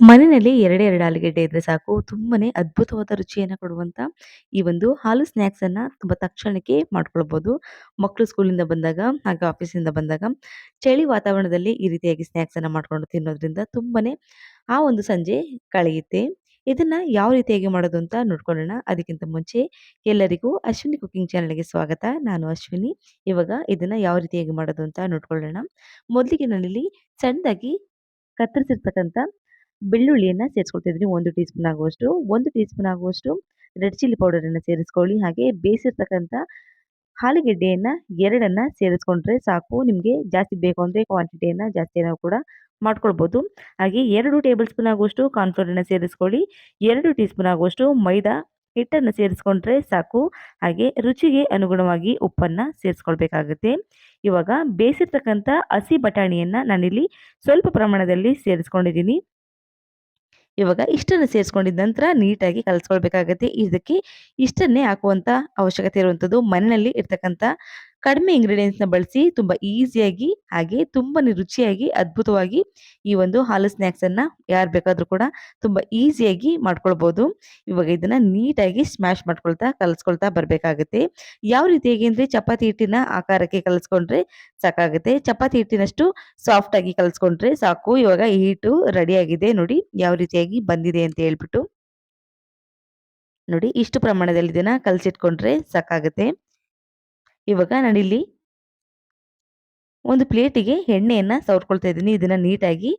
ಮನೆಯಲ್ಲಿ ಎರಡೇ ಎರಡು ಆಲೂಗೆಡ್ಡೆ ಇದ್ರೆ ಸಾಕು. ತುಂಬಾನೇ ಅದ್ಭುತವಾದ ರುಚಿಯನ್ನು ಕೊಡುವಂತ ಈ ಒಂದು ಹಾಲು ಸ್ನ್ಯಾಕ್ಸ್ ಅನ್ನ ತುಂಬಾ ತಕ್ಷಣಕ್ಕೆ ಮಾಡ್ಕೊಳ್ಬಹುದು ಮಕ್ಕಳು ಸ್ಕೂಲಿಂದ ಬಂದಾಗ ಹಾಗೆ ಆಫೀಸಿಂದ ಬಂದಾಗ ಚಳಿ ವಾತಾವರಣದಲ್ಲಿ ಈ ರೀತಿಯಾಗಿ ಸ್ನ್ಯಾಕ್ಸ್ ಅನ್ನ ಮಾಡ್ಕೊಂಡು ತಿನ್ನೋದ್ರಿಂದ ತುಂಬಾನೇ ಆ ಒಂದು ಸಂಜೆ ಕಳೆಯುತ್ತೆ. ಇದನ್ನ ಯಾವ ರೀತಿಯಾಗಿ ಮಾಡೋದು ಅಂತ ನೋಡ್ಕೊಳ್ಳೋಣ. ಅದಕ್ಕಿಂತ ಮುಂಚೆ ಎಲ್ಲರಿಗೂ ಅಶ್ವಿನಿ ಕುಕಿಂಗ್ ಚಾನಲ್ಗೆ ಸ್ವಾಗತ. ನಾನು ಅಶ್ವಿನಿ. ಇವಾಗ ಇದನ್ನ ಯಾವ ರೀತಿಯಾಗಿ ಮಾಡೋದು ಅಂತ ನೋಡ್ಕೊಳ್ಳೋಣ. ಮೊದಲಿಗೆ ನಾನಿಲ್ಲಿ ಸಣ್ಣದಾಗಿ ಕತ್ತರಿಸಿರ್ತಕ್ಕಂಥ ಬೆಳ್ಳುಳ್ಳಿಯನ್ನ ಸೇರಿಸ್ಕೊಳ್ತಾ ಇದ್ದೀನಿ ಒಂದು ಟೀ ಸ್ಪೂನ್ ಆಗುವಷ್ಟು, ಒಂದು ಟೀ ಸ್ಪೂನ್ ಆಗುವಷ್ಟು ರೆಡ್ ಚಿಲ್ಲಿ ಪೌಡರನ್ನು ಸೇರಿಸ್ಕೊಳ್ಳಿ. ಹಾಗೆ ಬೇಯಿಸಿರ್ತಕ್ಕಂಥ ಆಲೂಗೆಡ್ಡೆಯನ್ನು ಎರಡನ್ನು ಸೇರಿಸ್ಕೊಂಡ್ರೆ ಸಾಕು. ನಿಮಗೆ ಜಾಸ್ತಿ ಬೇಕು ಅಂದರೆ ಕ್ವಾಂಟಿಟಿಯನ್ನು ಜಾಸ್ತಿ ನಾವು ಕೂಡ ಮಾಡ್ಕೊಳ್ಬೋದು. ಹಾಗೆ ಎರಡು ಟೇಬಲ್ ಸ್ಪೂನ್ ಆಗುವಷ್ಟು ಕಾರ್ನ್ಫ್ಲೋರನ್ನು ಸೇರಿಸ್ಕೊಳ್ಳಿ. ಎರಡು ಟೀ ಸ್ಪೂನ್ ಆಗುವಷ್ಟು ಮೈದಾ ಹಿಟ್ಟನ್ನು ಸೇರಿಸ್ಕೊಂಡ್ರೆ ಸಾಕು. ಹಾಗೆ ರುಚಿಗೆ ಅನುಗುಣವಾಗಿ ಉಪ್ಪನ್ನು ಸೇರಿಸ್ಕೊಳ್ಬೇಕಾಗುತ್ತೆ. ಇವಾಗ ಬೇಯಿಸಿರ್ತಕ್ಕಂಥ ಹಸಿ ಬಟಾಣಿಯನ್ನು ನಾನಿಲ್ಲಿ ಸ್ವಲ್ಪ ಪ್ರಮಾಣದಲ್ಲಿ ಸೇರಿಸ್ಕೊಂಡಿದ್ದೀನಿ. ಇವಾಗ ಇಷ್ಟನ್ನು ಸೇರಿಸ್ಕೊಂಡಿದ್ದ ನಂತರ ನೀಟಾಗಿ ಕಲಿಸ್ಕೊಳ್ಬೇಕಾಗತ್ತೆ. ಇದಕ್ಕೆ ಇಷ್ಟನ್ನೇ ಹಾಕುವಂಥ ಅವಶ್ಯಕತೆ ಇರುವಂಥದ್ದು ಮನೆಯಲ್ಲಿ ಇರ್ತಕ್ಕಂಥ ಕಡಿಮೆ ಇಂಗ್ರೀಡಿಯೆಂಟ್ಸ್ನ ಬಳಸಿ ತುಂಬ ಈಸಿಯಾಗಿ ಹಾಗೆ ತುಂಬಾ ರುಚಿಯಾಗಿ, ಅದ್ಭುತವಾಗಿ ಈ ಒಂದು ಹಾಲು ಸ್ನ್ಯಾಕ್ಸನ್ನು ಯಾರು ಬೇಕಾದರೂ ಕೂಡ ತುಂಬ ಈಸಿಯಾಗಿ ಮಾಡ್ಕೊಳ್ಬೋದು. ಇವಾಗ ಇದನ್ನು ನೀಟಾಗಿ ಸ್ಮ್ಯಾಶ್ ಮಾಡ್ಕೊಳ್ತಾ, ಕಲಿಸ್ಕೊಳ್ತಾ ಬರಬೇಕಾಗುತ್ತೆ. ಯಾವ ರೀತಿಯಾಗಿ ಅಂದರೆ ಚಪಾತಿ ಹಿಟ್ಟಿನ ಆಕಾರಕ್ಕೆ ಕಲಿಸ್ಕೊಂಡ್ರೆ ಸಾಕಾಗುತ್ತೆ. ಚಪಾತಿ ಹಿಟ್ಟಿನಷ್ಟು ಸಾಫ್ಟಾಗಿ ಕಲಿಸ್ಕೊಂಡ್ರೆ ಸಾಕು. ಇವಾಗ ಹಿಟ್ಟು ರೆಡಿಯಾಗಿದೆ ನೋಡಿ ಯಾವ ರೀತಿಯಾಗಿ ಬಂದಿದೆ ಅಂತ ಹೇಳ್ಬಿಟ್ಟು. ನೋಡಿ ಇಷ್ಟು ಪ್ರಮಾಣದಲ್ಲಿ ಇದನ್ನು ಕಲಸಿಟ್ಕೊಂಡ್ರೆ ಸಾಕಾಗುತ್ತೆ. ಇವಾಗ ನಾನಿಲ್ಲಿ ಒಂದು ಪ್ಲೇಟಿಗೆ ಎಣ್ಣೆಯನ್ನು ಸವರ್ಕೊಳ್ತಾ ಇದ್ದೀನಿ. ಇದನ್ನು ನೀಟಾಗಿ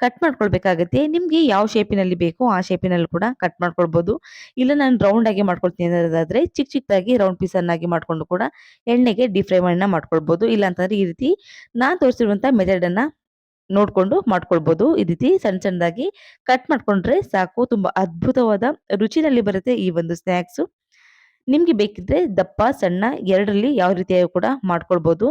ಕಟ್ ಮಾಡ್ಕೊಳ್ಬೇಕಾಗತ್ತೆ. ನಿಮಗೆ ಯಾವ ಶೇಪಿನಲ್ಲಿ ಬೇಕೋ ಆ ಶೇಪಿನಲ್ಲಿ ಕೂಡ ಕಟ್ ಮಾಡ್ಕೊಳ್ಬೋದು. ಇಲ್ಲ ನಾನು ರೌಂಡ್ ಆಗಿ ಮಾಡ್ಕೊಳ್ತೀನಿ ಅನ್ನೋದಾದರೆ ಚಿಕ್ಕ ಚಿಕ್ಕದಾಗಿ ರೌಂಡ್ ಪೀಸನ್ನಾಗಿ ಮಾಡಿಕೊಂಡು ಕೂಡ ಎಣ್ಣೆಗೆ ಡೀಪ್ ಫ್ರೈ ಮಾಡಿನ ಮಾಡ್ಕೊಳ್ಬಹುದು ಇಲ್ಲ ಅಂತಂದ್ರೆ ಈ ರೀತಿ ನಾನು ತೋರಿಸಿರುವಂಥ ಮೆಥಡನ್ನು ನೋಡಿಕೊಂಡು ಮಾಡ್ಕೊಳ್ಬೋದು. ಈ ರೀತಿ ಸಣ್ಣ ಸಣ್ಣದಾಗಿ ಕಟ್ ಮಾಡಿಕೊಂಡ್ರೆ ಸಾಕು. ತುಂಬ ಅದ್ಭುತವಾದ ರುಚಿನಲ್ಲಿ ಬರುತ್ತೆ ಈ ಒಂದು ಸ್ನ್ಯಾಕ್ಸ್ ನಿಮ್ಗೆ ಬೇಕಿದ್ರೆ ದಪ್ಪ, ಸಣ್ಣ ಎರಡರಲ್ಲಿ ಯಾವ ರೀತಿಯಾಗಿ ಕೂಡ ಮಾಡ್ಕೊಳ್ಬೋದು.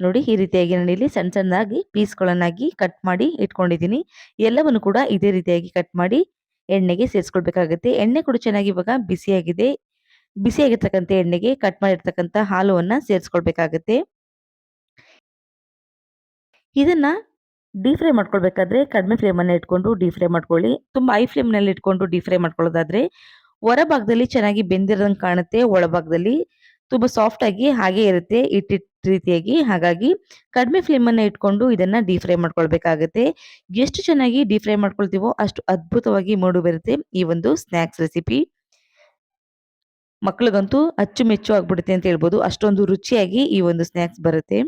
ನೋಡಿ ಈ ರೀತಿಯಾಗಿ ನಾನು ಇಲ್ಲಿ ಸಣ್ಣ ಸಣ್ಣದಾಗಿ ಪೀಸ್ಗಳನ್ನಾಗಿ ಕಟ್ ಮಾಡಿ ಇಟ್ಕೊಂಡಿದ್ದೀನಿ. ಎಲ್ಲವನ್ನು ಕೂಡ ಇದೇ ರೀತಿಯಾಗಿ ಕಟ್ ಮಾಡಿ ಎಣ್ಣೆಗೆ ಸೇರಿಸ್ಕೊಳ್ಬೇಕಾಗುತ್ತೆ. ಎಣ್ಣೆ ಕೂಡ ಚೆನ್ನಾಗಿ ಇವಾಗ ಬಿಸಿಯಾಗಿದೆ. ಬಿಸಿಯಾಗಿರ್ತಕ್ಕಂಥ ಎಣ್ಣೆಗೆ ಕಟ್ ಮಾಡಿರ್ತಕ್ಕಂಥ ಹಾಲುವನ್ನು ಸೇರಿಸ್ಕೊಳ್ಬೇಕಾಗತ್ತೆ. ಇದನ್ನ ಡೀಪ್ ಫ್ರೈ ಮಾಡ್ಕೊಳ್ಬೇಕಾದ್ರೆ ಕಡಿಮೆ ಫ್ಲೇಮನ್ನು ಇಟ್ಕೊಂಡು ಡೀಪ್ ಫ್ರೈ ಮಾಡ್ಕೊಳ್ಳಿ. ತುಂಬ ಹೈ ಫ್ಲೇಮ್ನಲ್ಲಿ ಇಟ್ಕೊಂಡು ಡೀಪ್ ಫ್ರೈ ಮಾಡ್ಕೊಳ್ಳೋದಾದ್ರೆ ಹೊರಭಾಗದಲ್ಲಿ ಚೆನ್ನಾಗಿ ಬೆಂದಿರೋದಂಗೆ ಕಾಣುತ್ತೆ, ಒಳಭಾಗದಲ್ಲಿ ತುಂಬ ಸಾಫ್ಟ್ ಆಗಿ ಹಾಗೆ ಇರುತ್ತೆ ಇಟ್ಟಿಟ್ ರೀತಿಯಾಗಿ. ಹಾಗಾಗಿ ಕಡಿಮೆ ಫ್ಲೇಮನ್ನು ಇಟ್ಕೊಂಡು ಇದನ್ನ ಡೀ ಫ್ರೈ ಮಾಡ್ಕೊಳ್ಬೇಕಾಗುತ್ತೆ. ಎಷ್ಟು ಚೆನ್ನಾಗಿ ಡೀ ಫ್ರೈ ಮಾಡ್ಕೊಳ್ತೀವೋ ಅಷ್ಟು ಅದ್ಭುತವಾಗಿ ಮೂಡು ಬರುತ್ತೆ ಈ ಒಂದು ಸ್ನ್ಯಾಕ್ಸ್ ರೆಸಿಪಿ ಮಕ್ಕಳಿಗಂತೂ ಅಚ್ಚುಮೆಚ್ಚು ಆಗ್ಬಿಡುತ್ತೆ ಅಂತ ಹೇಳ್ಬೋದು. ಅಷ್ಟೊಂದು ರುಚಿಯಾಗಿ ಈ ಒಂದು ಸ್ನ್ಯಾಕ್ಸ್ ಬರುತ್ತೆ.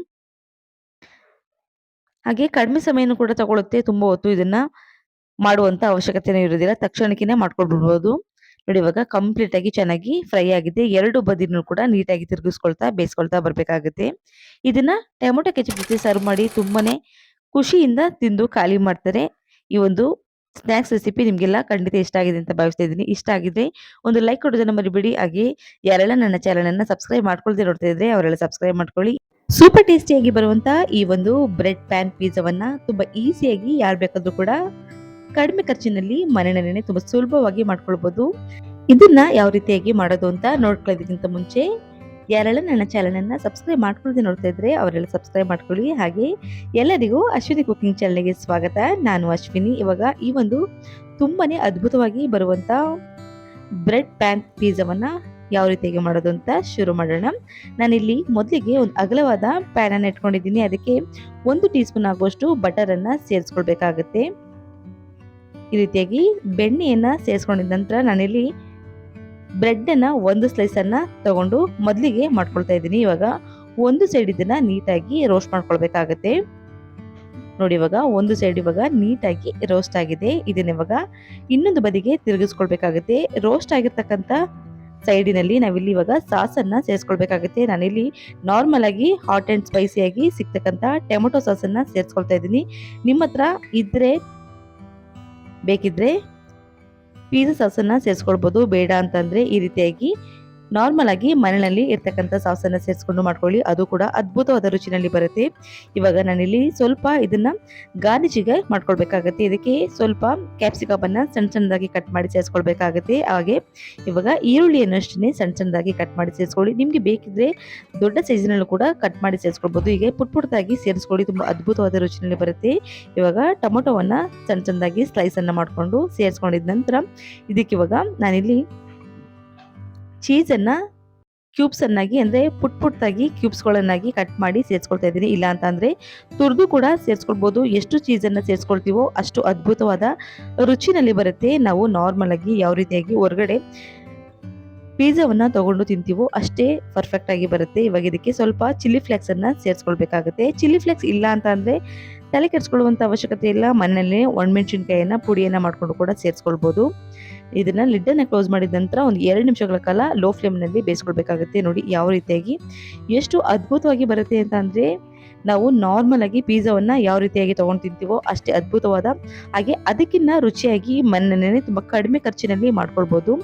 ಹಾಗೆ ಕಡಿಮೆ ಸಮಯನೂ ಕೂಡ ತಗೊಳುತ್ತೆ. ತುಂಬಾ ಹೊತ್ತು ಇದನ್ನ ಮಾಡುವಂತ ಅವಶ್ಯಕತೆನೇ ಇರೋದಿಲ್ಲ ಮಾಡ್ಕೊಂಡು ಮಾಡ್ಕೊಳ್ಬಿಡ್ಬೋದು. ನೋಡಿ ಇವಾಗ ಕಂಪ್ಲೀಟ್ ಆಗಿ ಚೆನ್ನಾಗಿ ಫ್ರೈ ಆಗಿದೆ. ಎರಡು ಬದಿನೂ ಕೂಡ ನೀಟಾಗಿ ತಿರುಗಿಸ್ಕೊಳ್ತಾ, ಬೇಯಿಸ್ಕೊಳ್ತಾ ಬರಬೇಕಾಗುತ್ತೆ. ಇದನ್ನ ಟೊಮೊಟೊ ಕೆಚಪ್ ಜೊತೆ ಸರ್ವ್ ಮಾಡಿ ತುಂಬಾನೇ ಖುಷಿಯಿಂದ ತಿಂದು ಖಾಲಿ ಮಾಡ್ತಾರೆ. ಈ ಒಂದು ಸ್ನ್ಯಾಕ್ಸ್ ರೆಸಿಪಿ ನಿಮಗೆಲ್ಲ ಖಂಡಿತ ಇಷ್ಟ ಆಗಿದೆ ಅಂತ ಭಾವಿಸ್ತಾ ಇದ್ದೀನಿ. ಇಷ್ಟ ಆಗಿದ್ರೆ ಒಂದು ಲೈಕ್ ಕೊಡೋದನ್ನ ಮರಿಬೇಡಿ. ಹಾಗೆ ಯಾರೆಲ್ಲ ನನ್ನ ಚಾನಲನ್ನು ಸಬ್ಸ್ಕ್ರೈಬ್ ಮಾಡ್ಕೊಳ್ದೆ ನೋಡ್ತಾ ಇದ್ರೆ ಅವರೆಲ್ಲ ಸಬ್ಸ್ಕ್ರೈಬ್ ಮಾಡ್ಕೊಳ್ಳಿ. ಸೂಪರ್ ಟೇಸ್ಟಿಯಾಗಿ ಬರುವಂತ ಈ ಒಂದು ಬ್ರೆಡ್ ಪ್ಯಾನ್ ಪಿಜ್ಜಾವನ್ನ ತುಂಬಾ ಈಸಿಯಾಗಿ ಯಾರು ಬೇಕಾದ್ರೂ ಕೂಡ ಕಡಿಮೆ ಖರ್ಚಿನಲ್ಲಿ ಮನೆಯಲ್ಲೇ ತುಂಬಾ ಸುಲಭವಾಗಿ ಮಾಡ್ಕೊಳ್ಬೋದು. ಇದನ್ನ ಯಾವ ರೀತಿಯಾಗಿ ಮಾಡೋದು ಅಂತ ನೋಡ್ಕೊಳ್ಳೋದಕ್ಕಿಂತ ಮುಂಚೆ, ಯಾರೆಲ್ಲ ನನ್ನ ಚಾನಲ್ ಅನ್ನ ಸಬ್ಸ್ಕ್ರೈಬ್ ಮಾಡ್ಕೊಳ್ಳದೆ ನೋಡ್ತಾ ಇದ್ರೆ ಅವರೆಲ್ಲ ಸಬ್ಸ್ಕ್ರೈಬ್ ಮಾಡ್ಕೊಳ್ಳಿ. ಹಾಗೆ ಎಲ್ಲರಿಗೂ ಅಶ್ವಿನಿ ಕುಕಿಂಗ್ ಚಾನಲ್ಗೆ ಸ್ವಾಗತ. ನಾನು ಅಶ್ವಿನಿ. ಇವಾಗ ಈ ಒಂದು ತುಂಬಾನೇ ಅದ್ಭುತವಾಗಿ ಬರುವಂತ ಬ್ರೆಡ್ ಪ್ಯಾನ್ ಪಿಜ್ಜಾವನ್ನ ಯಾವ ರೀತಿಯಾಗಿ ಮಾಡೋದು ಅಂತ ಶುರು ಮಾಡೋಣ. ನಾನಿಲ್ಲಿ ಮೊದಲಿಗೆ ಒಂದು ಅಗಲವಾದ ಪ್ಯಾನ್ ಅನ್ನು ಇಟ್ಕೊಂಡಿದ್ದೀನಿ. ಅದಕ್ಕೆ ಒಂದು ಟೀ ಸ್ಪೂನ್ ಆಗುವಷ್ಟು ಬಟರ್ ಅನ್ನ ಸೇರಿಸ್ಕೊಳ್ಬೇಕಾಗತ್ತೆ. ಈ ರೀತಿಯಾಗಿ ಬೆಣ್ಣೆಯನ್ನು ಸೇರಿಸ್ಕೊಂಡಿದ್ದ ನಂತರ ನಾನಿಲ್ಲಿ ಬ್ರೆಡ್ಡನ್ನು ಒಂದು ಸ್ಲೈಸನ್ನು ತಗೊಂಡು ಮೊದಲಿಗೆ ಮಾಡ್ಕೊಳ್ತಾ ಇದ್ದೀನಿ. ಇವಾಗ ಒಂದು ಸೈಡ್ ಇದನ್ನು ನೀಟಾಗಿ ರೋಸ್ಟ್ ಮಾಡ್ಕೊಳ್ಬೇಕಾಗತ್ತೆ. ನೋಡಿ ಇವಾಗ ಒಂದು ಸೈಡ್ ಇವಾಗ ನೀಟಾಗಿ ರೋಸ್ಟ್ ಆಗಿದೆ. ಇದನ್ನ ಇವಾಗ ಇನ್ನೊಂದು ಬದಿಗೆ ತಿರುಗಿಸ್ಕೊಳ್ಬೇಕಾಗುತ್ತೆ. ರೋಸ್ಟ್ ಆಗಿರ್ತಕ್ಕಂಥ ಸೈಡಿನಲ್ಲಿ ನಾವಿಲ್ಲಿ ಇವಾಗ ಸಾಸನ್ನು ಸೇರಿಸ್ಕೊಳ್ಬೇಕಾಗುತ್ತೆ. ನಾನಿಲ್ಲಿ ನಾರ್ಮಲ್ ಆಗಿ ಹಾಟ್ ಆ್ಯಂಡ್ ಸ್ಪೈಸಿಯಾಗಿ ಸಿಗ್ತಕ್ಕಂಥ ಟೊಮೊಟೊ ಸಾಸನ್ನು ಸೇರಿಸ್ಕೊಳ್ತಾ ಇದ್ದೀನಿ. ನಿಮ್ಮ ಹತ್ರ ಇದ್ರೆ ಬೇಕಿದ್ರೆ ಪೀಸಸ್ ಹಸನ್ನ ಸೇರಿಸ್ಕೊಳ್ಬೋದು. ಬೇಡ ಅಂತಂದ್ರೆ ಈ ರೀತಿಯಾಗಿ ನಾರ್ಮಲ್ ಆಗಿ ಮನೆಯಲ್ಲಿ ಇರ್ತಕ್ಕಂಥ ಸಾಸನ್ನು ಸೇರಿಸ್ಕೊಂಡು ಮಾಡ್ಕೊಳ್ಳಿ. ಅದು ಕೂಡ ಅದ್ಭುತವಾದ ರುಚಿನಲ್ಲಿ ಬರುತ್ತೆ. ಇವಾಗ ನಾನಿಲ್ಲಿ ಸ್ವಲ್ಪ ಇದನ್ನ ಗಾರ್ನಿಜಿಗೆ ಮಾಡ್ಕೊಳ್ಬೇಕಾಗುತ್ತೆ. ಇದಕ್ಕೆ ಸ್ವಲ್ಪ ಕ್ಯಾಪ್ಸಿಕಮ್ ಅನ್ನ ಸಣ್ಣ ಸಣ್ಣದಾಗಿ ಕಟ್ ಮಾಡಿ ಸೇರಿಸ್ಕೊಳ್ಬೇಕಾಗುತ್ತೆ. ಹಾಗೆ ಇವಾಗ ಈರುಳ್ಳಿಯನ್ನು ಅಷ್ಟೇ ಸಣ್ಣ ಸಣ್ಣದಾಗಿ ಕಟ್ ಮಾಡಿ ಸೇರಿಸ್ಕೊಳ್ಳಿ. ನಿಮಗೆ ಬೇಕಿದ್ರೆ ದೊಡ್ಡ ಸೈಜಿನಲ್ಲೂ ಕೂಡ ಕಟ್ ಮಾಡಿ ಸೇರಿಸ್ಕೊಳ್ಬೋದು. ಹೀಗೆ ಪುಟ್ ಪುಟ್ಟದಾಗಿ ಸೇರಿಸ್ಕೊಳ್ಳಿ. ತುಂಬಾ ಅದ್ಭುತವಾದ ರುಚಿನಲ್ಲಿ ಬರುತ್ತೆ. ಇವಾಗ ಟೊಮೊಟೊವನ್ನು ಸಣ್ಣ ಸಣ್ಣದಾಗಿ ಸ್ಲೈಸನ್ನು ಮಾಡಿಕೊಂಡು ಸೇರಿಸ್ಕೊಂಡಿದ ನಂತರ ಇದಕ್ಕೆ ಇವಾಗ ನಾನಿಲ್ಲಿ ಚೀಸನ್ನು ಕ್ಯೂಬ್ಸನ್ನಾಗಿ ಅಂದರೆ ಪುಟ್ ಪುಟ್ಟಾಗಿ ಕ್ಯೂಬ್ಸ್ಗಳನ್ನಾಗಿ ಕಟ್ ಮಾಡಿ ಸೇರಿಸ್ಕೊಳ್ತಾ ಇದ್ದೀನಿ. ಇಲ್ಲ ಅಂತಂದರೆ ತುರಿದು ಕೂಡ ಸೇರಿಸ್ಕೊಳ್ಬೋದು. ಎಷ್ಟು ಚೀಸನ್ನು ಸೇರಿಸ್ಕೊಳ್ತೀವೋ ಅಷ್ಟು ಅದ್ಭುತವಾದ ರುಚಿನಲ್ಲಿ ಬರುತ್ತೆ. ನಾವು ನಾರ್ಮಲಾಗಿ ಯಾವ ರೀತಿಯಾಗಿ ಹೊರಗಡೆ ಪಿಜ್ಜಾವನ್ನು ತಗೊಂಡು ತಿಂತೀವೋ ಅಷ್ಟೇ ಪರ್ಫೆಕ್ಟ್ ಆಗಿ ಬರುತ್ತೆ. ಇವಾಗ ಇದಕ್ಕೆ ಸ್ವಲ್ಪ ಚಿಲ್ಲಿ ಫ್ಲೇಕ್ಸ್ ಅನ್ನ ಸೇರಿಸ್ಕೊಳ್ಬೇಕಾಗುತ್ತೆ. ಚಿಲ್ಲಿ ಫ್ಲೇಕ್ಸ್ ಇಲ್ಲ ಅಂತ ಅಂದರೆ ತಲೆ ಕೆಡಿಸ್ಕೊಳ್ಳುವಂಥ ಅವಶ್ಯಕತೆ ಇಲ್ಲ. ಮನೆಯಲ್ಲೇ ಒಣಮೆಣಸಿನ್ಕಾಯಿಯನ್ನು ಪುಡಿಯನ್ನು ಮಾಡಿಕೊಂಡು ಕೂಡ ಸೇರಿಸ್ಕೊಳ್ಬೋದು. ಇದನ್ನ ಲಿಡ್ಡನ್ನು ಕ್ಲೋಸ್ ಮಾಡಿದ ನಂತರ ಒಂದು ಎರಡು ನಿಮಿಷಗಳ ಕಾಲ ಲೋ ಫ್ಲೇಮ್ನಲ್ಲಿ ಬೇಯಿಸ್ಕೊಳ್ಬೇಕಾಗುತ್ತೆ ನೋಡಿ ಯಾವ ರೀತಿಯಾಗಿ ಎಷ್ಟು ಅದ್ಭುತವಾಗಿ ಬರುತ್ತೆ ಅಂತ ಅಂದರೆ ನಾವು ನಾರ್ಮಲ್ ಆಗಿ ಪಿಜ್ಜಾವನ್ನ ಯಾವ ರೀತಿಯಾಗಿ ತೊಗೊಂಡು ತಿಂತೀವೋ ಅಷ್ಟೇ ಅದ್ಭುತವಾದ ಹಾಗೆ ಅದಕ್ಕಿನ್ನ ರುಚಿಯಾಗಿ ಮನೆಯೇ ತುಂಬ ಕಡಿಮೆ ಖರ್ಚಿನಲ್ಲಿ ಮಾಡ್ಕೊಳ್ಬೋದು.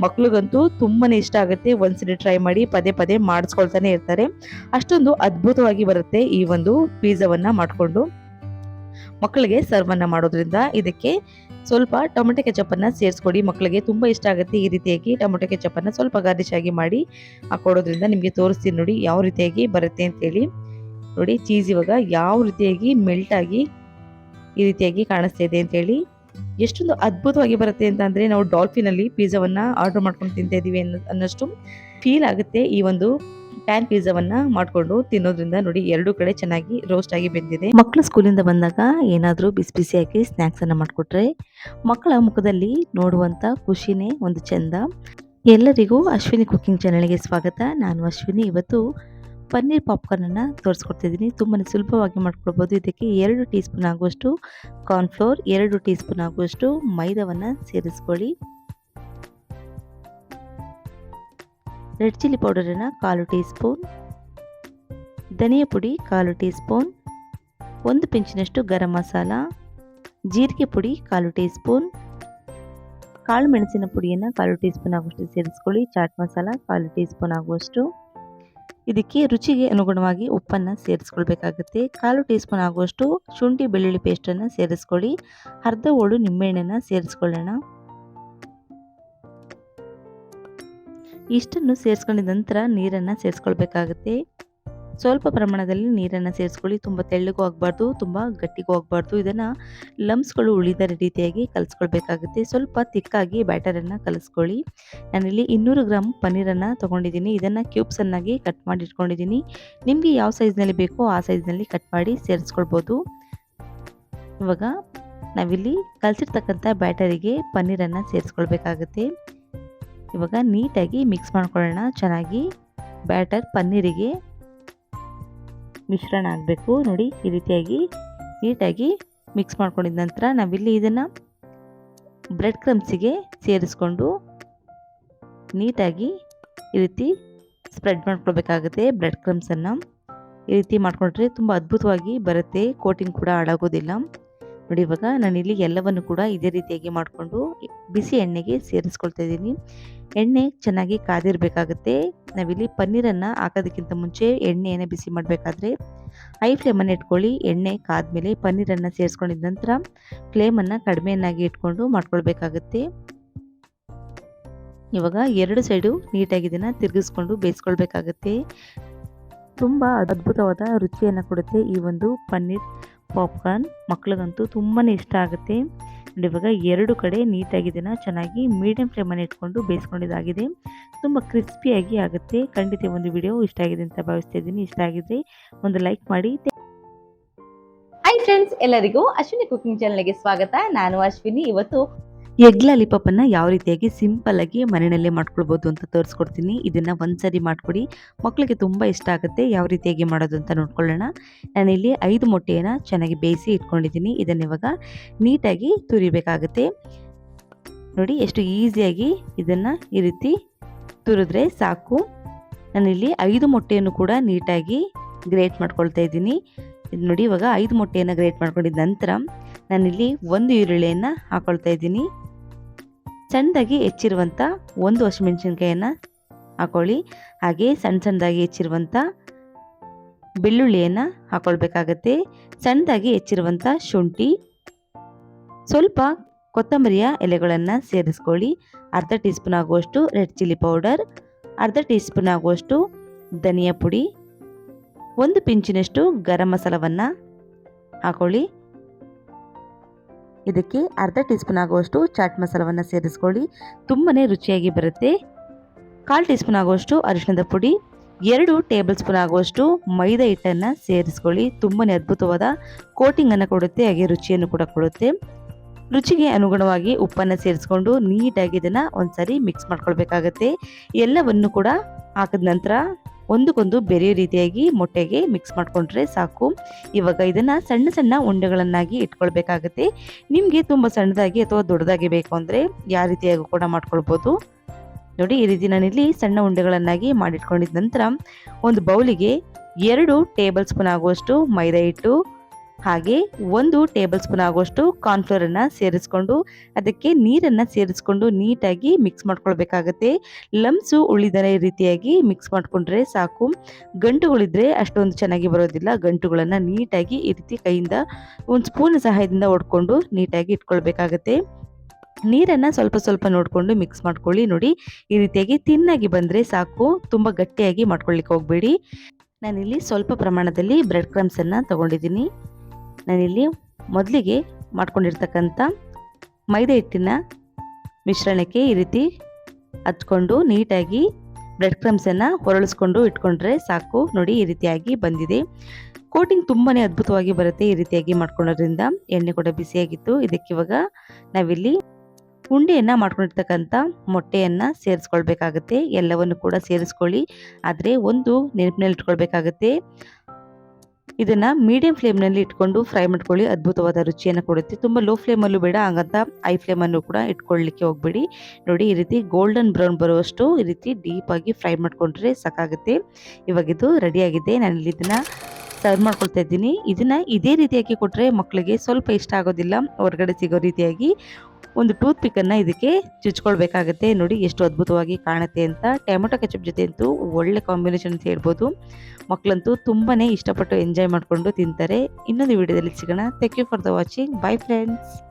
ಮಕ್ಳಿಗಂತೂ ತುಂಬಾ ಇಷ್ಟ ಆಗುತ್ತೆ. ಒಂದ್ಸರಿ ಟ್ರೈ ಮಾಡಿ ಪದೇ ಪದೇ ಮಾಡಿಸ್ಕೊಳ್ತಾನೆ ಇರ್ತಾರೆ. ಅಷ್ಟೊಂದು ಅದ್ಭುತವಾಗಿ ಬರುತ್ತೆ ಈ ಒಂದು ಪಿಜ್ಜಾವನ್ನು ಮಾಡಿಕೊಂಡು ಮಕ್ಕಳಿಗೆ ಸರ್ವನ್ನ ಮಾಡೋದ್ರಿಂದ. ಇದಕ್ಕೆ ಸ್ವಲ್ಪ ಟೊಮೆಟೊ ಕೆಚಪ್ಪನ್ನ ಸೇರಿಸ್ಕೊಡಿ ಮಕ್ಕಳಿಗೆ ತುಂಬ ಇಷ್ಟ ಆಗುತ್ತೆ ಈ ರೀತಿಯಾಗಿ ಟೊಮೆಟೊ ಕೆಚಪ್ಪನ್ನ ಸ್ವಲ್ಪ ಗಾರ್ನಿಶ್ ಮಾಡಿ ಹಾಕೊಡೋದ್ರಿಂದ ನಿಮಗೆ ತೋರಿಸ್ತೀನಿ ನೋಡಿ ಯಾವ ರೀತಿಯಾಗಿ ಬರುತ್ತೆ ಅಂತೇಳಿ. ನೋಡಿ ಚೀಸ್ ಇವಾಗ ಯಾವ ರೀತಿಯಾಗಿ ಮೆಲ್ಟ್ ಆಗಿ ಈ ರೀತಿಯಾಗಿ ಕಾಣಿಸ್ತಾ ಇದೆ ಅಂತೇಳಿ. ಎಷ್ಟೊಂದು ಅದ್ಭುತವಾಗಿ ಬರುತ್ತೆ ಅಂತ ಅಂದರೆ ನಾವು ಡಾಲ್ಫಿನಲ್ಲಿ ಪಿಜ್ಜಾವನ್ನು ಆರ್ಡರ್ ಮಾಡ್ಕೊಂಡು ತಿಂತಾ ಇದ್ದೀವಿ ಅನ್ನೋ ಅನ್ನೋಷ್ಟು ಫೀಲ್ ಆಗುತ್ತೆ ಈ ಒಂದು ಪ್ಯಾನ್ ಪಿಜ್ಜಾವನ್ನ ಮಾಡ್ಕೊಂಡು ತಿನ್ನೋದ್ರಿಂದ ನೋಡಿ ಎರಡು ಕಡೆ ಚೆನ್ನಾಗಿ ರೋಸ್ಟ್ ಆಗಿ ಬೆಂದಿದೆ. ಮಕ್ಕಳು ಸ್ಕೂಲಿಂದ ಬಂದಾಗ ಏನಾದರೂ ಬಿಸಿ ಬಿಸಿಯಾಗಿ ಸ್ನ್ಯಾಕ್ಸ್ ಅನ್ನ ಮಾಡಿಕೊಟ್ರೆ ಮಕ್ಕಳ ಮುಖದಲ್ಲಿ ನೋಡುವಂತ ಖುಷಿನೇ ಒಂದು ಚಂದ. ಎಲ್ಲರಿಗೂ ಅಶ್ವಿನಿ ಕುಕಿಂಗ್ ಚಾನಲ್ಗೆ ಸ್ವಾಗತ. ನಾನು ಅಶ್ವಿನಿ. ಇವತ್ತು ಪನ್ನೀರ್ ಪಾಪ್ಕಾರ್ನನ್ನು ತೋರಿಸ್ಕೊಡ್ತಿದ್ದೀನಿ. ತುಂಬಾ ಸುಲಭವಾಗಿ ಮಾಡ್ಕೊಳ್ಬೋದು ಇದಕ್ಕೆ ಎರಡು ಟೀ ಸ್ಪೂನ್ ಆಗುವಷ್ಟು ಕಾರ್ನ್ಫ್ಲೋರ್ ಎರಡು ಟೀ ಸ್ಪೂನ್ ಆಗುವಷ್ಟು ಮೈದಾವನ್ನು ಸೇರಿಸ್ಕೊಳ್ಳಿ. ರೆಡ್ ಚಿಲ್ಲಿ ಪೌಡರನ್ನು ಕಾಲು ಟೀ ಸ್ಪೂನ್ ಧನಿಯಾ ಪುಡಿ ಕಾಲು ಟೀ ಸ್ಪೂನ್ ಒಂದು ಪಿಂಚಿನಷ್ಟು ಗರಂ ಮಸಾಲ, ಜೀರಿಗೆ ಪುಡಿ ಕಾಲು ಟೀ ಸ್ಪೂನ್ ಕಾಳು ಮೆಣಸಿನ ಪುಡಿಯನ್ನು ಕಾಲು ಟೀ ಸ್ಪೂನ್ ಆಗುವಷ್ಟು ಸೇರಿಸ್ಕೊಳ್ಳಿ. ಚಾಟ್ ಮಸಾಲ ಕಾಲು ಟೀ ಸ್ಪೂನ್ ಆಗುವಷ್ಟು. ಇದಕ್ಕೆ ರುಚಿಗೆ ಅನುಗುಣವಾಗಿ ಉಪ್ಪನ್ನು ಸೇರಿಸ್ಕೊಳ್ಬೇಕಾಗುತ್ತೆ. ಕಾಲು ಟೀ ಸ್ಪೂನ್ ಆಗುವಷ್ಟು ಶುಂಠಿ ಬೆಳ್ಳುಳ್ಳಿ ಪೇಸ್ಟನ್ನು ಸೇರಿಸ್ಕೊಳ್ಳಿ. ಅರ್ಧ ಹೋಳು ನಿಂಬೆಹಣ್ಣನ್ನು ಸೇರಿಸ್ಕೊಳ್ಳೋಣ. ಇಷ್ಟನ್ನು ಸೇರಿಸ್ಕೊಂಡಿದ ನಂತರ ನೀರನ್ನು ಸೇರಿಸ್ಕೊಳ್ಬೇಕಾಗುತ್ತೆ. ಸ್ವಲ್ಪ ಪ್ರಮಾಣದಲ್ಲಿ ನೀರನ್ನು ಸೇರಿಸ್ಕೊಳ್ಳಿ. ತುಂಬ ತೆಳ್ಳಗೂ ಆಗಬಾರ್ದು, ತುಂಬ ಗಟ್ಟಿಗೂ ಆಗಬಾರ್ದು. ಇದನ್ನು ಲಮ್ಸ್ಗಳು ಉಳಿದ ರೀತಿಯಾಗಿ ಕಲಿಸ್ಕೊಳ್ಬೇಕಾಗುತ್ತೆ. ಸ್ವಲ್ಪ ತಿಕ್ಕಾಗಿ ಬ್ಯಾಟರನ್ನು ಕಲಿಸ್ಕೊಳ್ಳಿ. ನಾನಿಲ್ಲಿ ಇನ್ನೂರು ಗ್ರಾಮ್ ಪನ್ನೀರನ್ನು ತೊಗೊಂಡಿದ್ದೀನಿ. ಇದನ್ನು ಕ್ಯೂಬ್ಸನ್ನಾಗಿ ಕಟ್ ಮಾಡಿ ಇಟ್ಕೊಂಡಿದ್ದೀನಿ ನಿಮಗೆ ಯಾವ ಸೈಜ್ನಲ್ಲಿ ಬೇಕೋ ಆ ಸೈಜ್ನಲ್ಲಿ ಕಟ್ ಮಾಡಿ ಸೇರಿಸ್ಕೊಳ್ಬೋದು. ಇವಾಗ ನಾವಿಲ್ಲಿ ಕಲಸಿರ್ತಕ್ಕಂಥ ಬ್ಯಾಟರಿಗೆ ಪನ್ನೀರನ್ನು ಸೇರಿಸ್ಕೊಳ್ಬೇಕಾಗುತ್ತೆ. ಇವಾಗ ನೀಟಾಗಿ ಮಿಕ್ಸ್ ಮಾಡ್ಕೊಳ್ಳೋಣ. ಚೆನ್ನಾಗಿ ಬ್ಯಾಟರ್ ಪನ್ನೀರಿಗೆ ಮಿಶ್ರಣ ಆಗಬೇಕು. ನೋಡಿ, ಈ ರೀತಿಯಾಗಿ ನೀಟಾಗಿ ಮಿಕ್ಸ್ ಮಾಡ್ಕೊಂಡಿದ ನಂತರ ನಾವಿಲ್ಲಿ ಇದನ್ನು ಬ್ರೆಡ್ ಕ್ರಮ್ಸಿಗೆ ಸೇರಿಸ್ಕೊಂಡು ನೀಟಾಗಿ ಈ ರೀತಿ ಸ್ಪ್ರೆಡ್ ಮಾಡ್ಕೊಳ್ಬೇಕಾಗುತ್ತೆ ಬ್ರೆಡ್ ಕ್ರಮ್ಸನ್ನು ಈ ರೀತಿ ಮಾಡ್ಕೊಂಡ್ರೆ ತುಂಬ ಅದ್ಭುತವಾಗಿ ಬರುತ್ತೆ. ಕೋಟಿಂಗ್ ಕೂಡ ಹಾಳಾಗೋದಿಲ್ಲ. ನೋಡಿ ಇವಾಗ ನಾನಿಲ್ಲಿ ಎಲ್ಲವನ್ನು ಕೂಡ ಇದೇ ರೀತಿಯಾಗಿ ಮಾಡಿಕೊಂಡು ಬಿಸಿ ಎಣ್ಣೆಗೆ ಸೇರಿಸ್ಕೊಳ್ತಾ ಇದ್ದೀನಿ. ಎಣ್ಣೆ ಚೆನ್ನಾಗಿ ಕಾದಿರಬೇಕಾಗುತ್ತೆ. ನಾವಿಲ್ಲಿ ಪನ್ನೀರನ್ನು ಹಾಕೋದಕ್ಕಿಂತ ಮುಂಚೆ ಎಣ್ಣೆಯನ್ನು ಬಿಸಿ ಮಾಡಬೇಕಾದ್ರೆ ಹೈ ಫ್ಲೇಮನ್ನು ಇಟ್ಕೊಳ್ಳಿ. ಎಣ್ಣೆ ಕಾದ್ಮೇಲೆ ಪನ್ನೀರನ್ನು ಸೇರಿಸ್ಕೊಂಡಿದ ನಂತರ ಫ್ಲೇಮನ್ನು ಕಡಿಮೆಯನ್ನಾಗಿ ಇಟ್ಕೊಂಡು ಮಾಡ್ಕೊಳ್ಬೇಕಾಗುತ್ತೆ. ಇವಾಗ ಎರಡು ಸೈಡು ನೀಟಾಗಿ ಇದನ್ನು ತಿರುಗಿಸ್ಕೊಂಡು ಬೇಯಿಸ್ಕೊಳ್ಬೇಕಾಗುತ್ತೆ. ತುಂಬ ಅದ್ಭುತವಾದ ರುಚಿಯನ್ನು ಕೊಡುತ್ತೆ ಈ ಒಂದು ಪನ್ನೀರ್. ಪಾಪ್ಕಾರ್ನ್ ಮಕ್ಳಿಗಂತೂ ತುಂಬಾ ಇಷ್ಟ ಆಗುತ್ತೆ. ಇವಾಗ ಎರಡು ಕಡೆ ನೀಟಾಗಿ ಚೆನ್ನಾಗಿ ಮೀಡಿಯಂ ಫ್ಲೇಮನ್ನು ಇಟ್ಕೊಂಡು ಬೇಯಿಸ್ಕೊಂಡಿದ್ದಾಗಿದೆ. ತುಂಬ ಕ್ರಿಸ್ಪಿಯಾಗಿ ಆಗುತ್ತೆ. ಖಂಡಿತ ಒಂದು ವಿಡಿಯೋ ಇಷ್ಟ ಆಗಿದೆ ಅಂತ ಭಾವಿಸ್ತಾ ಇದ್ದೀನಿ. ಇಷ್ಟ ಆಗಿದ್ರೆ ಒಂದು ಲೈಕ್ ಮಾಡಿ. ಹಾಯ್ ಫ್ರೆಂಡ್ಸ್ ಎಲ್ಲರಿಗೂ ಅಶ್ವಿನಿ ಕುಕಿಂಗ್ ಚಾನಲ್ಗೆ ಸ್ವಾಗತ. ನಾನು ಅಶ್ವಿನಿ. ಇವತ್ತು ಎಗ್ ಲಾಲಿಪಾಪನ್ನು ಯಾವ ರೀತಿಯಾಗಿ ಸಿಂಪಲ್ ಆಗಿ ಮನೆಯಲ್ಲೇ ಮಾಡ್ಕೊಳ್ಬೋದು ಅಂತ ತೋರಿಸ್ಕೊಡ್ತೀನಿ. ಇದನ್ನ ಒಂದ್ಸರಿ ಮಾಡಿಕೊಡಿ. ಮಕ್ಕಳಿಗೆ ತುಂಬಾ ಇಷ್ಟ ಆಗುತ್ತೆ ಯಾವ ರೀತಿಯಾಗಿ ಮಾಡೋದು ಅಂತ ನೋಡ್ಕೊಳ್ಳೋಣ. ನಾನಿಲ್ಲಿ ಐದು ಮೊಟ್ಟೆಯನ್ನು ಚೆನ್ನಾಗಿ ಬೇಯಿಸಿ ಇಟ್ಕೊಂಡಿದ್ದೀನಿ. ಇದನ್ನ ಇವಾಗ ನೀಟಾಗಿ ತುರಿಬೇಕಾಗುತ್ತೆ. ನೋಡಿ ಎಷ್ಟು ಈಸಿಯಾಗಿ ಇದನ್ನ ಈ ರೀತಿ ತುರಿದ್ರೆ ಸಾಕು. ನಾನಿಲ್ಲಿ ಐದು ಮೊಟ್ಟೆಯನ್ನು ಕೂಡ ನೀಟಾಗಿ ಗ್ರೇಟ್ ಮಾಡ್ಕೊಳ್ತಾ ಇದ್ದೀನಿ. ಇದು ನೋಡಿ ಇವಾಗ ಐದು ಮೊಟ್ಟೆಯನ್ನು ಗ್ರೇಟ್ ಮಾಡ್ಕೊಂಡಿದ ನಂತರ ನಾನಿಲ್ಲಿ ಒಂದು ಈರುಳ್ಳಿಯನ್ನು ಹಾಕೊಳ್ತಾ ಇದ್ದೀನಿ. ಸಣ್ಣದಾಗಿ ಹೆಚ್ಚಿರುವಂಥ ಒಂದು ಹಸಿಮೆಣಸಿನ್ಕಾಯನ್ನು ಹಾಕೊಳ್ಳಿ. ಹಾಗೆ ಸಣ್ಣ ಸಣ್ಣದಾಗಿ ಹೆಚ್ಚಿರುವಂಥ ಬೆಳ್ಳುಳ್ಳಿಯನ್ನು ಹಾಕೊಳ್ಬೇಕಾಗತ್ತೆ. ಸಣ್ಣದಾಗಿ ಹೆಚ್ಚಿರುವಂಥ ಶುಂಠಿ. ಸ್ವಲ್ಪ ಕೊತ್ತಂಬರಿಯ ಎಲೆಗಳನ್ನು ಸೇರಿಸ್ಕೊಳ್ಳಿ. ಅರ್ಧ ಟೀ ಸ್ಪೂನ್ ಆಗುವಷ್ಟು ರೆಡ್ ಚಿಲ್ಲಿ ಪೌಡರ್. ಅರ್ಧ ಟೀ ಸ್ಪೂನ್ ಆಗುವಷ್ಟು ಧನಿಯಾ ಪುಡಿ. ಒಂದು ಪಿಂಚಿನಷ್ಟು ಗರಂ ಮಸಾಲವನ್ನು ಹಾಕೊಳ್ಳಿ. ಇದಕ್ಕೆ ಅರ್ಧ ಟೀ ಸ್ಪೂನ್ ಆಗುವಷ್ಟು ಚಾಟ್ ಮಸಾಲವನ್ನು ಸೇರಿಸ್ಕೊಳ್ಳಿ. ತುಂಬಾ ರುಚಿಯಾಗಿ ಬರುತ್ತೆ. ಕಾಲು ಟೀ ಸ್ಪೂನ್ ಆಗುವಷ್ಟು ಅರಿಶಿಣದ ಪುಡಿ, ಎರಡು ಟೇಬಲ್ ಸ್ಪೂನ್ ಆಗುವಷ್ಟು ಮೈದಾ ಹಿಟ್ಟನ್ನು ಸೇರಿಸ್ಕೊಳ್ಳಿ. ತುಂಬಾ ಅದ್ಭುತವಾದ ಕೋಟಿಂಗನ್ನು ಕೊಡುತ್ತೆ, ಹಾಗೆ ರುಚಿಯನ್ನು ಕೂಡ ಕೊಡುತ್ತೆ. ರುಚಿಗೆ ಅನುಗುಣವಾಗಿ ಉಪ್ಪನ್ನು ಸೇರಿಸ್ಕೊಂಡು ನೀಟಾಗಿ ಇದನ್ನು ಒಂದ್ಸರಿ ಮಿಕ್ಸ್ ಮಾಡ್ಕೊಳ್ಬೇಕಾಗತ್ತೆ. ಎಲ್ಲವನ್ನು ಕೂಡ ಹಾಕಿದ ನಂತರ ಒಂದಕ್ಕೊಂದು ಬೇರೆ ರೀತಿಯಾಗಿ ಮೊಟ್ಟೆಗೆ ಮಿಕ್ಸ್ ಮಾಡಿಕೊಂಡ್ರೆ ಸಾಕು. ಇವಾಗ ಇದನ್ನು ಸಣ್ಣ ಸಣ್ಣ ಉಂಡೆಗಳನ್ನಾಗಿ ಇಟ್ಕೊಳ್ಬೇಕಾಗುತ್ತೆ. ನಿಮಗೆ ತುಂಬ ಸಣ್ಣದಾಗಿ ಅಥವಾ ದೊಡ್ಡದಾಗಿ ಬೇಕು ಅಂದರೆ ಯಾವ ರೀತಿಯಾಗಿ ಕೂಡ ಮಾಡ್ಕೊಳ್ಬೋದು. ನೋಡಿ, ಈ ರೀತಿ ನಾನಿಲ್ಲಿ ಸಣ್ಣ ಉಂಡೆಗಳನ್ನಾಗಿ ಮಾಡಿಟ್ಕೊಂಡಿದ್ದ ನಂತರ ಒಂದು ಬೌಲಿಗೆ ಎರಡು ಟೇಬಲ್ ಸ್ಪೂನ್ ಆಗುವಷ್ಟು ಮೈದಾ ಹಿಟ್ಟು ಹಾಗೆ ಒಂದು ಟೇಬಲ್ ಸ್ಪೂನ್ ಆಗುವಷ್ಟು ಕಾರ್ನ್ಫ್ಲೋರನ್ನು ಸೇರಿಸ್ಕೊಂಡು, ಅದಕ್ಕೆ ನೀರನ್ನು ಸೇರಿಸ್ಕೊಂಡು ನೀಟಾಗಿ ಮಿಕ್ಸ್ ಮಾಡ್ಕೊಳ್ಬೇಕಾಗತ್ತೆ. ಲಮ್ಸು ಉಳಿದರ ರೀತಿಯಾಗಿ ಮಿಕ್ಸ್ ಮಾಡಿಕೊಂಡ್ರೆ ಸಾಕು. ಗಂಟುಗಳಿದ್ರೆ ಅಷ್ಟೊಂದು ಚೆನ್ನಾಗಿ ಬರೋದಿಲ್ಲ. ಗಂಟುಗಳನ್ನು ನೀಟಾಗಿ ಈ ರೀತಿ ಕೈಯಿಂದ ಒಂದು ಸ್ಪೂನ್ ಸಹಾಯದಿಂದ ಒಡ್ಕೊಂಡು ನೀಟಾಗಿ ಇಟ್ಕೊಳ್ಬೇಕಾಗತ್ತೆ. ನೀರನ್ನು ಸ್ವಲ್ಪ ಸ್ವಲ್ಪ ನೋಡಿಕೊಂಡು ಮಿಕ್ಸ್ ಮಾಡ್ಕೊಳ್ಳಿ ನೋಡಿ. ಈ ರೀತಿಯಾಗಿ ತಿನ್ನಾಗಿ ಬಂದರೆ ಸಾಕು. ತುಂಬ ಗಟ್ಟಿಯಾಗಿ ಮಾಡ್ಕೊಳ್ಳಿಕ್ಕೆ ಹೋಗಬೇಡಿ. ನಾನಿಲ್ಲಿ ಸ್ವಲ್ಪ ಪ್ರಮಾಣದಲ್ಲಿ ಬ್ರೆಡ್ ಕ್ರಮ್ಸನ್ನು ತೊಗೊಂಡಿದ್ದೀನಿ. ನಾನಿಲ್ಲಿ ಮೊದಲಿಗೆ ಮಾಡ್ಕೊಂಡಿರ್ತಕ್ಕಂಥ ಮೈದಾ ಹಿಟ್ಟಿನ ಮಿಶ್ರಣಕ್ಕೆ ಈ ರೀತಿ ಹಚ್ಕೊಂಡು ನೀಟಾಗಿ ಬ್ರೆಡ್ ಕ್ರಮ್ಸನ್ನು ಹೊರಳಿಸ್ಕೊಂಡು ಇಟ್ಕೊಂಡ್ರೆ ಸಾಕು. ನೋಡಿ, ಈ ರೀತಿಯಾಗಿ ಬಂದಿದೆ. ಕೋಟಿಂಗ್ ತುಂಬಾ ಅದ್ಭುತವಾಗಿ ಬರುತ್ತೆ ಈ ರೀತಿಯಾಗಿ ಮಾಡ್ಕೊಳ್ಳೋದ್ರಿಂದ. ಎಣ್ಣೆ ಕೂಡ ಬಿಸಿಯಾಗಿತ್ತು. ಇದಕ್ಕೆ ಇವಾಗ ನಾವಿಲ್ಲಿ ಉಂಡೆಯನ್ನು ಮಾಡ್ಕೊಂಡಿರ್ತಕ್ಕಂಥ ಮೊಟ್ಟೆಯನ್ನು ಸೇರಿಸ್ಕೊಳ್ಬೇಕಾಗುತ್ತೆ. ಎಲ್ಲವನ್ನು ಕೂಡ ಸೇರಿಸ್ಕೊಳ್ಳಿ. ಆದರೆ ಒಂದು ನೆನಪಿನಲ್ಲಿ ಇಟ್ಕೊಳ್ಬೇಕಾಗತ್ತೆ ಇದನ್ನು ಮೀಡಿಯಂ ಫ್ಲೇಮ್ನಲ್ಲಿ ಇಟ್ಕೊಂಡು ಫ್ರೈ ಮಾಡ್ಕೊಳ್ಳಿ. ಅದ್ಭುತವಾದ ರುಚಿಯನ್ನು ಕೊಡುತ್ತೆ. ತುಂಬ ಲೋ ಫ್ಲೇಮಲ್ಲೂ ಬೇಡ, ಹಾಗಂತ ಐ ಫ್ಲೇಮನ್ನು ಕೂಡ ಇಟ್ಕೊಳ್ಳಿಕ್ಕೆ ಹೋಗ್ಬೇಡಿ. ನೋಡಿ, ಈ ರೀತಿ ಗೋಲ್ಡನ್ ಬ್ರೌನ್ ಬರುವಷ್ಟು ಈ ರೀತಿ ಡೀಪಾಗಿ ಫ್ರೈ ಮಾಡ್ಕೊಂಡ್ರೆ ಸಾಕಾಗುತ್ತೆ. ಇದು ರೆಡಿಯಾಗಿದೆ ನಾನು ಇಲ್ಲಿ ಇದನ್ನು ಸರ್ವ್ ಮಾಡ್ಕೊಳ್ತಾ ಇದ್ದೀನಿ. ಇದನ್ನು ಇದೇ ರೀತಿಯಾಗಿ ಕೊಟ್ಟರೆ ಮಕ್ಕಳಿಗೆ ಸ್ವಲ್ಪ ಇಷ್ಟ ಆಗೋದಿಲ್ಲ. ಹೊರಗಡೆ ಸಿಗೋ ರೀತಿಯಾಗಿ ಒಂದು ಟೂತ್ ಪಿಕ್ಕನ್ನು ಇದಕ್ಕೆ ಚುಚ್ಕೊಳ್ಬೇಕಾಗತ್ತೆ. ನೋಡಿ ಎಷ್ಟು ಅದ್ಭುತವಾಗಿ ಕಾಣುತ್ತೆ ಅಂತ. ಟೊಮೆಟೊ ಕೆಚಪ್ ಜೊತೆ ಅಂತೂ ಒಳ್ಳೆ ಕಾಂಬಿನೇಷನ್ ಅಂತ ಹೇಳ್ಬೋದು. ಮಕ್ಕಳಂತೂ ತುಂಬಾ ಇಷ್ಟಪಟ್ಟು ಎಂಜಾಯ್ ಮಾಡಿಕೊಂಡು ತಿಂತಾರೆ. ಇನ್ನೊಂದು ವಿಡಿಯೋದಲ್ಲಿ ಸಿಗೋಣ. Thank you for the watching bye friends